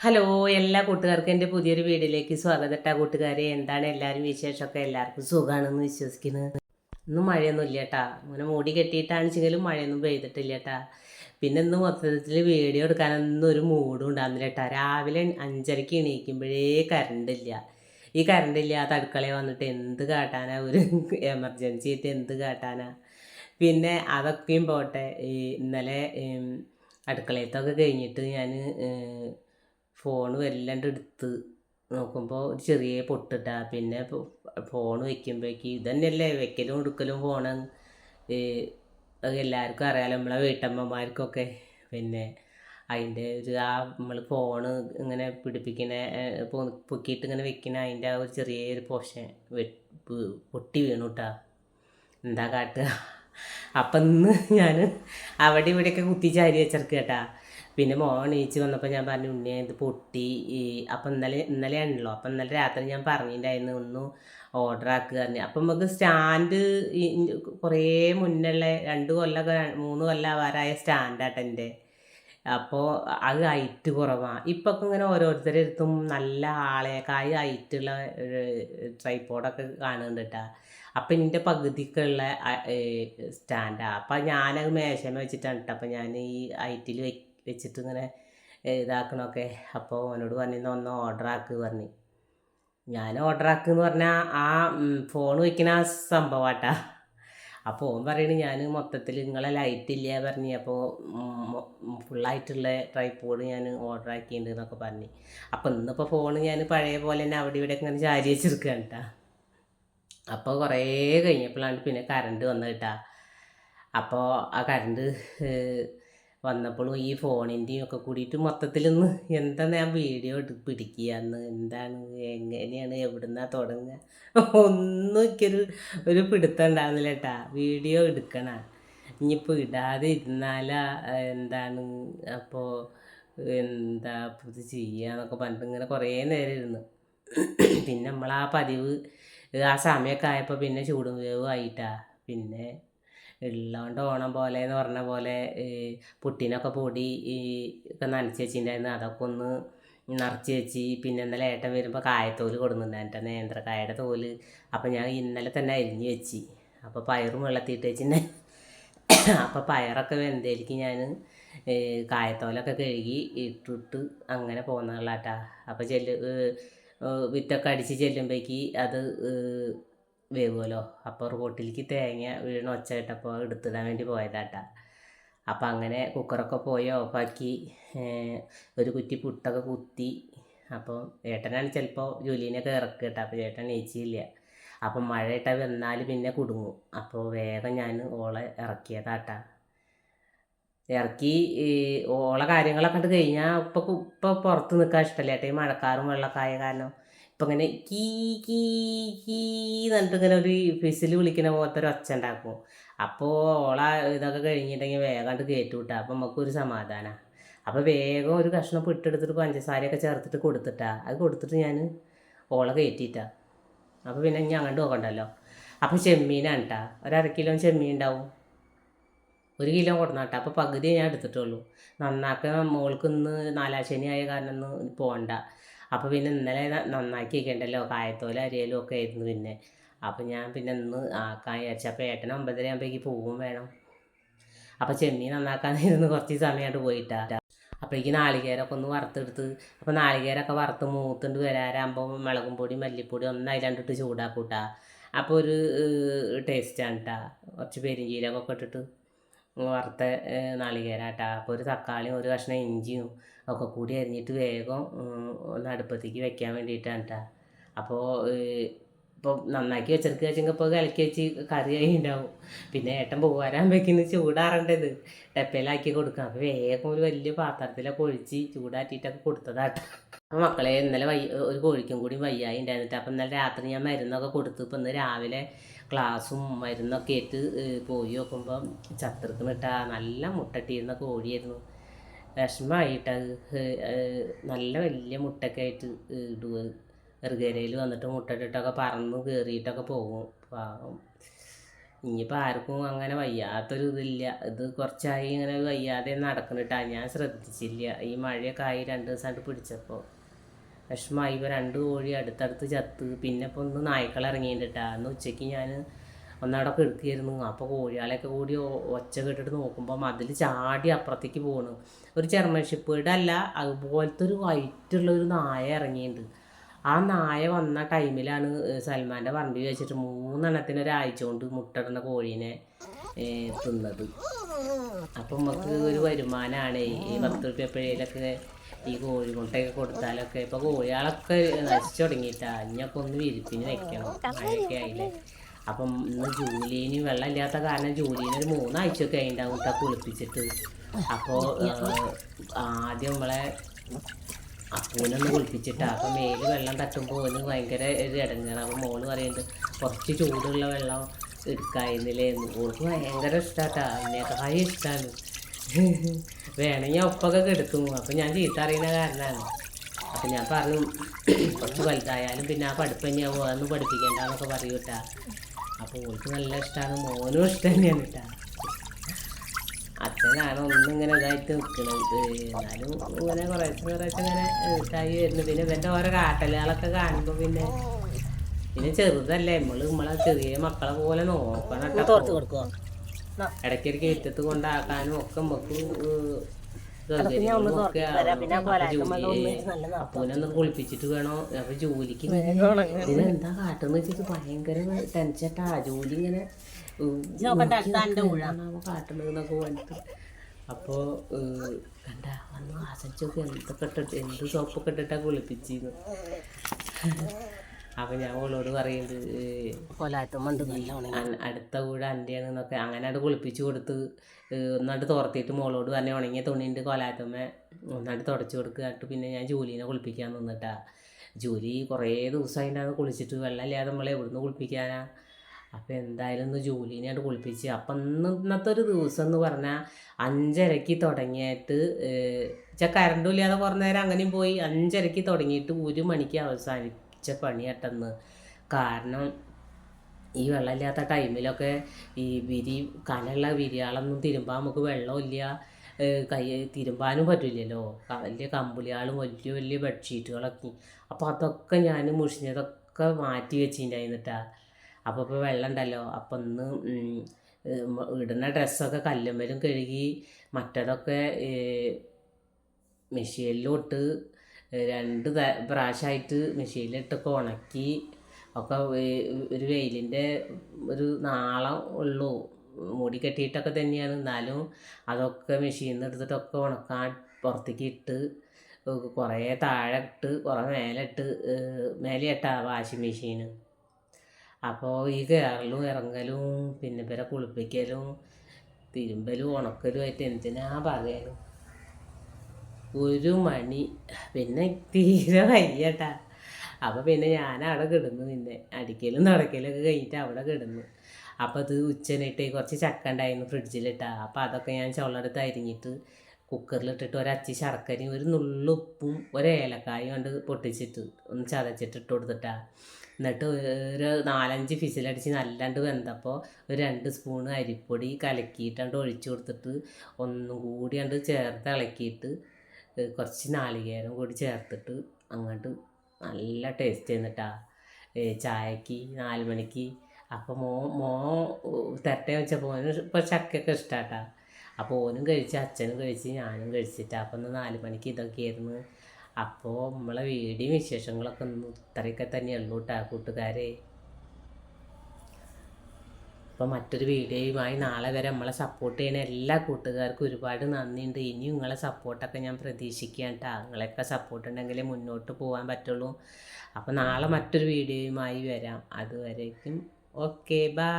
Hello എല്ലാ കൂട്ടുകാർക്കും എന്റെ പുതിയൊരു വീഡിയോയിലേക്ക് സ്വാഗതം ഇട്ടാ കൂട്ടുകാരെ. എന്താണ് എല്ലാവരും വിശേഷമൊക്കെ? എല്ലാവർക്കും സുഖമാണെന്ന് വിശ്വസിക്കുന്നത് ഇന്ന് മഴയൊന്നും ഇല്ല കേട്ടാ അങ്ങനെ മൂടി കെട്ടിയിട്ടാണെങ്കിലും മഴയൊന്നും പെയ്തിട്ടില്ല കേട്ടാ പിന്നെ ഇന്ന് മൊത്തത്തിൽ വീഡിയോ എടുക്കാനൊന്നും ഒരു മൂഡും ഉണ്ടാകുന്നില്ല കേട്ടാ രാവിലെ അഞ്ചരയ്ക്ക് എണീക്കുമ്പോഴേ കറണ്ട് ഇല്ല. ഈ കറണ്ട് ഇല്ലാത്ത അടുക്കളയിൽ വന്നിട്ട് എന്ത് കാട്ടാനാ? ഒരു എമർജൻസി ആയിട്ട് എന്ത് കാട്ടാനാ? പിന്നെ അതൊക്കെയും പോട്ടെ. ഈ ഇന്നലെ അടുക്കളയത്തൊക്കെ കഴിഞ്ഞിട്ട് ഞാൻ ഫോൺ വല്ലാണ്ട് എടുത്ത് നോക്കുമ്പോൾ ഒരു ചെറിയ പൊട്ടിട്ടാ. പിന്നെ ഫോൺ വെക്കുമ്പോഴേക്ക് ഇതന്നെയല്ലേ വെക്കലും എടുക്കലും ഫോണ് എല്ലാവർക്കും അറിയാലോ നമ്മളെ വീട്ടമ്മമാർക്കൊക്കെ. പിന്നെ അതിന്റെ ഒരു ആ നമ്മൾ ഫോണ് ഇങ്ങനെ പിടിപ്പിക്കുന്ന പൊക്കിയിട്ട് ഇങ്ങനെ വെക്കുന്ന അതിന്റെ ആ ഒരു ചെറിയൊരു പോഷൻ പൊട്ടി വീണു കേട്ടാ എന്താ കാട്ടുക അപ്പം ഇന്ന് ഞാൻ അവിടെ ഇവിടെയൊക്കെ കുത്തി ചാരി വെച്ചിറക്കുക കേട്ടാ പിന്നെ മോൻ എണീച്ച് വന്നപ്പോൾ ഞാൻ പറഞ്ഞു ഉണ്ണിയെ ഇത് പൊട്ടി. അപ്പം ഇന്നലെ ഇന്നലെയാണല്ലോ അപ്പം ഇന്നലെ രാത്രി ഞാൻ പറഞ്ഞിട്ടുണ്ടായിരുന്നു ഒന്ന് ഓർഡർ ആക്കുക പറഞ്ഞു. അപ്പം നമുക്ക് സ്റ്റാൻഡ് കുറേ മുന്നുള്ള രണ്ട് കൊല്ലമൊക്കെ മൂന്ന് കൊല്ലം ആവാറായ സ്റ്റാൻഡാട്ടെ എന്റെ അപ്പോൾ അത് ഹൈറ്റ് കുറവാണ് ഇപ്പം ഒക്കെ ഇങ്ങനെ ഓരോരുത്തരുടെ അടുത്തും നല്ല ആളേക്കായ ഹൈറ്റുള്ള ട്രൈപ്പോഡൊക്കെ കാണുന്നുണ്ട് കേട്ടോ അപ്പം എന്റെ പകുതിക്കുള്ള സ്റ്റാൻഡാണ് അപ്പം ഞാനത് മേശമ വെച്ചിട്ടാണ് കേട്ടോ അപ്പം ഞാൻ ഈ ഹൈറ്റിൽ വെച്ചിട്ട് ഇങ്ങനെ ഇതാക്കണമൊക്കെ അപ്പോൾ അവനോട് പറഞ്ഞിരുന്ന ഒന്ന് ഓർഡർ ആക്ക് പറഞ്ഞു. ഞാൻ ഓർഡർ ആക്കുന്ന് പറഞ്ഞാൽ ആ ഫോൺ വയ്ക്കുന്ന ആ സംഭവമാട്ടാ അപ്പോൾ ഓൻ പറയണ ഞാൻ മൊത്തത്തിൽ നിങ്ങളെ ലൈറ്റ് ഇല്ല പറഞ്ഞ്. അപ്പോൾ ഫുള്ളായിട്ടുള്ള ട്രൈപ്പോഡ് ഞാൻ ഓർഡർ ആക്കിയിട്ടുണ്ട് എന്നൊക്കെ പറഞ്ഞു. അപ്പോൾ ഇന്നിപ്പോൾ ഫോൺ ഞാൻ പഴയ പോലെ തന്നെ അവിടെ ഇവിടെ ഇങ്ങനെ ചാരി വെച്ചിരിക്കുകയാണ് കേട്ടാ അപ്പോൾ കുറേ കഴിഞ്ഞപ്പോഴാണ് പിന്നെ കറണ്ട് വന്നു കേട്ടാ അപ്പോൾ ആ കറണ്ട് വന്നപ്പോഴും ഈ ഫോണിന്റെയും ഒക്കെ കൂടിയിട്ട് മൊത്തത്തിലൊന്ന് എന്താ ഞാൻ വീഡിയോ എടു പിടിക്കുകയെന്ന്? എന്താണ്? എങ്ങനെയാണ്? എവിടുന്നാ തുടങ്ങുക? ഒന്നും എനിക്കൊരു ഒരു പിടുത്തം ഉണ്ടാകുന്നില്ല കേട്ടാ വീഡിയോ എടുക്കണ. ഇനിയിപ്പോൾ ഇടാതെ ഇരുന്നാലാ എന്താണ്? അപ്പോൾ എന്താ ഇത് ചെയ്യാന്നൊക്കെ പറഞ്ഞിട്ട് ഇങ്ങനെ കുറേ നേരം ഇരുന്നു. പിന്നെ നമ്മൾ ആ പതിവ് ആ സമയമൊക്കെ ആയപ്പോൾ പിന്നെ ചൂടും വേവും ആയിട്ടാ. പിന്നെ ഉള്ളതുകൊണ്ട് ഓണം പോലെ എന്ന് പറഞ്ഞ പോലെ പുട്ടിനൊക്കെ പൊടി ഈ ഒക്കെ നനച്ച് വെച്ചിട്ടുണ്ടായിരുന്നു അതൊക്കെ ഒന്ന് നിറച്ച് വെച്ച് പിന്നെ ഇന്നലെ ഏട്ടൻ വരുമ്പോൾ കായത്തോൽ കൊടുക്കുന്നുണ്ടായിരുന്നു നേന്ത്രക്കായയുടെ തോൽ. അപ്പം ഞാൻ ഇന്നലെ തന്നെ അരിഞ്ഞ് വെച്ച്. അപ്പോൾ പയറും വെള്ളത്തിയിട്ട് വെച്ചിട്ടുണ്ടായി അപ്പോൾ പയറൊക്കെ വെന്തേലേക്ക് ഞാൻ കായത്തോലൊക്കെ കഴുകി ഇട്ടിട്ട് അങ്ങനെ പോകുന്നതാട്ടാ അപ്പോൾ ചെല്ലു വിത്തൊക്കെ അടിച്ച് ചെല്ലുമ്പോഴേക്ക് അത് വേവുമല്ലോ അപ്പോൾ റോട്ടിലേക്ക് തേങ്ങ വീണ ഒച്ച കേട്ടപ്പോൾ എടുത്തിടാൻ വേണ്ടി പോയതാട്ടാ. അപ്പം അങ്ങനെ കുക്കറൊക്കെ പോയി ഓഫാക്കി ഒരു കുറ്റി പുട്ടൊക്കെ കുത്തി. അപ്പം ഏട്ടനാണ് ചിലപ്പോൾ ജോലിനൊക്കെ ഇറക്കുക അപ്പോൾ ചേട്ടൻ നെയ്ച്ചില്ല അപ്പം മഴ ഇട്ടാൽ വന്നാൽ പിന്നെ കുടുങ്ങും. അപ്പോൾ വേഗം ഞാൻ ഓളെ ഇറക്കിയതാട്ടാ ഇറക്കി ഓളെ കാര്യങ്ങളൊക്കെ കണ്ട് കഴിഞ്ഞാൽ ഇപ്പം ഇപ്പം പുറത്ത് നിൽക്കാൻ ഇഷ്ടമല്ല ഏട്ടാ ഈ മഴക്കാറും വെള്ളക്കായ കാരണം ഇപ്പം ഇങ്ങനെ കീ കീ കീ എന്നിട്ട് ഇങ്ങനെ ഒരു ഫിസിൽ വിളിക്കുന്ന പോലത്തെ ഒരു ഒച്ച ഉണ്ടാക്കും അപ്പോൾ ഓള ഇതൊക്കെ കഴിഞ്ഞിട്ടുണ്ടെങ്കിൽ വേഗം കണ്ട് കയറ്റി വിട്ടാ അപ്പം നമുക്കൊരു സമാധാനമാണ് അപ്പോൾ വേഗം ഒരു കഷ്ണം പിട്ടെടുത്തിട്ട് പഞ്ചസാരയൊക്കെ ചേർത്തിട്ട് കൊടുത്തിട്ടാ. അത് കൊടുത്തിട്ട് ഞാൻ ഓള കയറ്റിയിട്ടാ അപ്പോൾ പിന്നെ ഞാൻ അങ്ങോട്ട് നോക്കണ്ടല്ലോ അപ്പോൾ ചെമ്മീനാണ് കേട്ടാ ഒരു അര കിലോ ചെമ്മീൻ ഉണ്ടാവും ഒരു കിലോ കൊടുന്നാട്ടെ. അപ്പോൾ പകുതി ഞാൻ എടുത്തിട്ടുള്ളൂ. നന്നാക്കാൻ മോൾക്ക് ഇന്ന് നാലാശനി ആയ കാരണം ഒന്ന് പോകണ്ട അപ്പോൾ പിന്നെ ഇന്നലെ നന്നാക്കി വെക്കണ്ടല്ലോ കായത്തോല അരിയലും ഒക്കെ ആയിരുന്നു പിന്നെ. അപ്പോൾ ഞാൻ പിന്നെ ഇന്ന് ആക്കാൻ വിചാരിച്ചു. അപ്പോൾ ഏട്ടൻ ഒമ്പതര ആകുമ്പോഴേക്ക് പോവും വേണം. അപ്പോൾ ചെമ്മീൻ നന്നാക്കാനിരുന്ന് കുറച്ച് സമയമായിട്ട് പോയിട്ടാ. അപ്പോഴേക്ക് നാളികേരമൊക്കെ ഒന്ന് വറുത്തെടുത്ത് അപ്പോൾ നാളികേരമൊക്കെ വറുത്ത് മൂത്തുണ്ട് വരാറാകുമ്പോൾ മുളകും പൊടി മല്ലിപ്പൊടി ഒന്ന് അതിലണ്ടിട്ട് ചൂടാക്കൂട്ടാ. അപ്പോൾ ഒരു ടേസ്റ്റാണ് കേട്ടാ കുറച്ച് പെരിഞ്ചീരകമൊക്കെ ഇട്ടിട്ട്. വറുത്ത ഏഹ്, അപ്പോൾ ഒരു തക്കാളിയും ഒരു കഷ്ണം ഇഞ്ചിയും ഒക്കെ കൂടി അരിഞ്ഞിട്ട് വേഗം ഒന്ന് അടുപ്പത്തേക്ക് വെക്കാൻ വേണ്ടിയിട്ടാണ് കേട്ടോ അപ്പോൾ ഇപ്പോൾ നന്നാക്കി വെച്ചെടുക്കുക വെച്ചെങ്കിൽ ഇപ്പോൾ കലക്കി വെച്ച് കറി ആയി ഉണ്ടാവും. പിന്നെ ഏട്ടൻ പോകാനാകുമ്പോഴേക്കിന് ചൂടാറേണ്ടത് ഡപ്പയിലാക്കി കൊടുക്കാം. അപ്പോൾ വേഗം ഒരു വലിയ പാത്രത്തിലൊക്കെ ഒഴിച്ച് ചൂടാറ്റിയിട്ടൊക്കെ കൊടുത്തതാട്ടോ. അപ്പോൾ മക്കളെ ഇന്നലെ വയ്യ ഒരു കോഴിക്കും കൂടി വയ്യായി ഉണ്ടായിരുന്നിട്ട് അപ്പം ഇന്നലെ രാത്രി ഞാൻ മരുന്നൊക്കെ കൊടുത്തു. ഇപ്പം ഇന്ന് രാവിലെ ക്ലാസ്സും മരുന്നൊക്കെ ആയിട്ട് പോയി നോക്കുമ്പം ചത്തിർക്കുന്നിട്ട നല്ല മുട്ടട്ടിയിരുന്ന കോഴിയായിരുന്നു വിഷമമായിട്ടത് നല്ല വലിയ മുട്ടൊക്കെ ആയിട്ട് ഇടുക. എറുകരയിൽ വന്നിട്ട് മുട്ടട്ടിട്ടൊക്കെ പറന്ന് കയറിയിട്ടൊക്കെ പോകും. പാവം. ഇനിയിപ്പോൾ ആർക്കും അങ്ങനെ വയ്യാത്തൊരു ഇതില്ല. ഇത് കുറച്ചായി ഇങ്ങനെ വയ്യാതെ നടക്കണിട്ടാ ഞാൻ ശ്രദ്ധിച്ചില്ല. ഈ മഴയൊക്കെ ആയി രണ്ട് ദിവസമായിട്ട് പിടിച്ചപ്പോൾ വിഷമമായി ഇപ്പോൾ രണ്ട് കോഴി അടുത്തടുത്ത് ചത്ത്. പിന്നെ ഇപ്പോൾ ഒന്ന് നായ്ക്കൾ ഇറങ്ങിയിട്ടാ അന്ന് ഉച്ചയ്ക്ക് ഞാൻ ഒന്നവിടെ കിടക്കുകയായിരുന്നു. അപ്പോൾ കോഴികളെയൊക്കെ കൂടി ഒച്ച കേട്ടിട്ട് നോക്കുമ്പം അതിൽ ചാടി അപ്പുറത്തേക്ക് പോകണു ഒരു ചെറുമൻഷിപ്പേടെ അല്ല അതുപോലത്തെ ഒരു വൈറ്റുള്ള ഒരു നായ ഇറങ്ങിയിട്ടുണ്ട് ആ നായ വന്ന ടൈമിലാണ് സൽമാന്റെ പറമ്പിൽ വെച്ചിട്ട് മൂന്നെണ്ണത്തിന് ഒരാഴ്ച കൊണ്ട് മുട്ടടുന്ന കോഴീനെ തിന്നത്. അപ്പം നമുക്ക് ഒരു വരുമാനാണ്. ഈ പത്ത് റുപ്യ എപ്പോഴേലൊക്കെ ഈ കോഴി മുട്ടയൊക്കെ കൊടുത്താലൊക്കെ ഇപ്പൊ കോഴികളൊക്കെ നശിച്ചു തുടങ്ങിയിട്ടാ. ഇനിയൊക്കെ ഒന്ന് വിരിപ്പിന് വെക്കണം. മഴയൊക്കെ ആയില്ലേ. അപ്പം ഇന്ന് ജൂലിന് വെള്ളമില്ലാത്ത കാരണം ജൂലിന് ഒരു മൂന്നാഴ്ചയൊക്കെ ആയിണ്ടാവും മുട്ട കുളിപ്പിച്ചിട്ട്. അപ്പോൾ ആദ്യം നമ്മളെ അപ്പൂനൊന്ന് കുളിപ്പിച്ചിട്ടാ. അപ്പം മേൽ വെള്ളം തട്ടുമ്പോൾ ഓന് ഭയങ്കര ഒരു അപ്പം മോൾ പറയുന്നുണ്ട് കുറച്ച് ചൂടുള്ള വെള്ളം എടുക്കായിരുന്നില്ലേ ഓൾക്ക് ഭയങ്കര ഇഷ്ടാട്ടാ. അതിനേക്കാളും ഇഷ്ടമാണ് വേണമെങ്കിൽ ഒപ്പൊക്കെ കെടുക്കും അപ്പം ഞാൻ ചീത്ത അറിയുന്ന കാരണമാണ് അപ്പം ഞാൻ പറഞ്ഞു കുറച്ച് വലുതായാലും പിന്നെ ആ പഠിപ്പ് തന്നെയാവും അതൊന്നും പഠിപ്പിക്കേണ്ടെന്നൊക്കെ പറയൂ കേട്ടാ അപ്പോൾ ഓൾക്ക് നല്ല ഇഷ്ടമാണ് മോനും ഇഷ്ടം തന്നെയാണ് കേട്ടാ അച്ഛനാണ് ഒന്നിങ്ങനെ ഇതായിട്ട് നിൽക്കുന്നത് എന്നാലും ഇങ്ങനെ കുറേശ്ശെ കുറേശ്ശെ ഇങ്ങനെ ഇതായി വരുന്നു. പിന്നെ ഇവന്റെ ഓരോ കാട്ടലുകളൊക്കെ കാണുമ്പോൾ പിന്നെ പിന്നെ ചെറുതല്ലേ നമ്മൾ നമ്മളെ ചെറിയ മക്കളെ പോലെ നോക്കണം ഇടയ്ക്കിടയ്ക്ക് ഏറ്റത്ത് കൊണ്ടാക്കാനും ഒക്കെ നമുക്ക് അപ്പൂനൊന്ന് കുളിപ്പിച്ചിട്ട് വേണോ? അപ്പൊ ജോലിക്ക് ഇതിനെന്താ കാട്ടെന്ന് വെച്ചിട്ട് ഭയങ്കര ടെൻഷട്ടാ ജോലി ഇങ്ങനെ കാട്ടണെന്നൊക്കെ വേണ്ടിട്ട് അപ്പോ കണ്ട വന്ന് ആശ്രയിച്ചൊക്കെ എന്തൊക്കെ ഇട്ടിട്ട് എന്ത് സോപ്പൊക്കെ ഇട്ടിട്ടാ കുളിപ്പിച്ചിന്ന്. അപ്പൊ ഞാൻ ഉള്ളോട് പറയുന്നുണ്ട് നല്ലോണം അൻ- അടുത്ത വീട് അന്റെയാണെന്നൊക്കെ അങ്ങനെ അത് കുളിപ്പിച്ചു കൊടുത്ത് ഒന്നാണ്ട് തുറത്തിയിട്ട് മോളോട് തന്നെ ഉണങ്ങിയ തുണിന്റെ കൊലാത്തമ്മ ഒന്നാണ്ട് തുടച്ച് കൊടുക്കുക എന്നിട്ട് പിന്നെ ഞാൻ ജോലിനെ കുളിപ്പിക്കാൻ നിന്നിട്ടാ. ജോലി കുറേ ദിവസമായിട്ടാണ് കുളിച്ചിട്ട് വെള്ളമില്ലാതെ നമ്മളെ എവിടുന്ന് കുളിപ്പിക്കാനാ? അപ്പം എന്തായാലും ഒന്ന് ജോലിനെയാണ് കുളിപ്പിച്ച് അപ്പം ഇന്ന് ഇന്നത്തെ ഒരു ദിവസം എന്ന് പറഞ്ഞാൽ അഞ്ചരയ്ക്ക് തുടങ്ങിയിട്ട് ചെ കറണ്ടും ഇല്ലാതെ കുറേ നേരം അങ്ങനെയും പോയി അഞ്ചരയ്ക്ക് തുടങ്ങിയിട്ട് ഒരു മണിക്ക് അവസാനിച്ച പണിയട്ടെന്ന് കാരണം ഈ വെള്ളമില്ലാത്ത ടൈമിലൊക്കെ ഈ വിരി കനുള്ള വിരിയാളൊന്നും തിരുമ്പാൻ നമുക്ക് വെള്ളമില്ല. കൈ തിരുമ്പാനും പറ്റില്ലല്ലോ. വലിയ കമ്പിളിയാളും വലിയ വലിയ ബെഡ്ഷീറ്റുകളൊക്കെ. അപ്പോൾ അതൊക്കെ ഞാൻ മുഷിഞ്ഞതൊക്കെ മാറ്റി വെച്ചിട്ടുണ്ടായിരുന്നിട്ടാ അപ്പോൾ ഇപ്പോൾ വെള്ളം ഉണ്ടല്ലോ അപ്പം മ- ഇടുന്ന ഡ്രസ്സൊക്കെ കല്ലുമ്മലും കഴുകി മറ്റതൊക്കെ മെഷീനിലോട്ട് രണ്ട് പ്രാവശ്യമായിട്ട് മെഷീനിലിട്ടൊക്കെ ഉണക്കി ഒക്കെ ഒരു വെയിലിന്റെ ഒരു നാളം ഉള്ളൂ. മൂടി കെട്ടിയിട്ടൊക്കെ തന്നെയാണ്. എന്നാലും അതൊക്കെ മെഷീനിൽ നിന്ന് എടുത്തിട്ടൊക്കെ ഉണക്കാൻ പുറത്തേക്ക് ഇട്ട് കുറേ താഴെ ഇട്ട് കുറേ മേലെ ഇട്ട് മേലെ ഇട്ടാ വാഷിംഗ് മെഷീൻ അപ്പോൾ ഈ കയറലും ഇറങ്ങലും പിന്നെ ഇവരെ കുളിപ്പിക്കലും തിരുമ്പലും ഉണക്കലും ആയിട്ട് എന്തിനാ പറയാനും ഒരു മണി. പിന്നെ തീരെ വയ്യട്ടാ. അപ്പോൾ പിന്നെ ഞാൻ അവിടെ കിടന്നു പിന്നെ അടിക്കലും നടക്കലൊക്കെ കഴിഞ്ഞിട്ട് അവിടെ കിടന്നു. അപ്പോൾ അത് ഉച്ചനിട്ട് കുറച്ച് ചക്ക ഉണ്ടായിരുന്നു ഫ്രിഡ്ജിലിട്ടാ. അപ്പോൾ അതൊക്കെ ഞാൻ ചുള്ളെടുത്ത് അരിഞ്ഞിട്ട് കുക്കറിലിട്ടിട്ട് ഒരച്ചി ശർക്കരയും ഒരു നുള്ളുപ്പും ഒരു ഏലക്കായും കൊണ്ട് പൊട്ടിച്ചിട്ട് ഒന്ന് ചതച്ചിട്ട് ഇട്ട് കൊടുത്തിട്ടാ. എന്നിട്ട് ഒരു നാലഞ്ച് ഫിസിലടിച്ച് നല്ലാണ്ട് വെന്തപ്പോൾ ഒരു രണ്ട് സ്പൂണ് അരിപ്പൊടി കലക്കിയിട്ടാണ്ട് ഒഴിച്ചു കൊടുത്തിട്ട് ഒന്നും കൂടി കണ്ട് ചേർത്ത് ഇളക്കിയിട്ട് കുറച്ച് നാളികേരം കൂടി ചേർത്തിട്ട് അങ്ങോട്ട് നല്ല ടേസ്റ്റ് ചെയ്യുന്നിട്ടാ. ചായക്ക് നാല് മണിക്ക്. അപ്പോൾ മോ മോ തരട്ടെ വെച്ചപ്പോൾ ഓന് ഇപ്പോൾ ചക്കയൊക്കെ ഇഷ്ടാട്ടാ. അപ്പോൾ ഓനും കഴിച്ച് അച്ഛനും കഴിച്ച് ഞാനും കഴിച്ചിട്ടാ. അപ്പോൾ ഒന്ന് നാല് മണിക്ക് ഇതൊക്കെയായിരുന്നു അപ്പോൾ നമ്മളെ വീഡിയോ വിശേഷങ്ങളൊക്കെ ഒന്ന് ഇത്രയൊക്കെ തന്നെയുള്ളൂ കേട്ടോ കൂട്ടുകാരെ. അപ്പോൾ മറ്റൊരു വീഡിയോയുമായി നാളെ വരെ നമ്മളെ സപ്പോർട്ട് ചെയ്യുന്ന എല്ലാ കൂട്ടുകാർക്കും ഒരുപാട് നന്ദിയുണ്ട്. ഇനിയും നിങ്ങളെ സപ്പോർട്ടൊക്കെ ഞാൻ പ്രതീക്ഷിക്കുകയാണ് കേട്ടോ നിങ്ങളെയൊക്കെ സപ്പോർട്ട് ഉണ്ടെങ്കിലേ മുന്നോട്ട് പോകാൻ പറ്റുള്ളൂ. അപ്പോൾ നാളെ മറ്റൊരു വീഡിയോയുമായി വരാം. അതുവരേക്കും ഓക്കെ ബൈ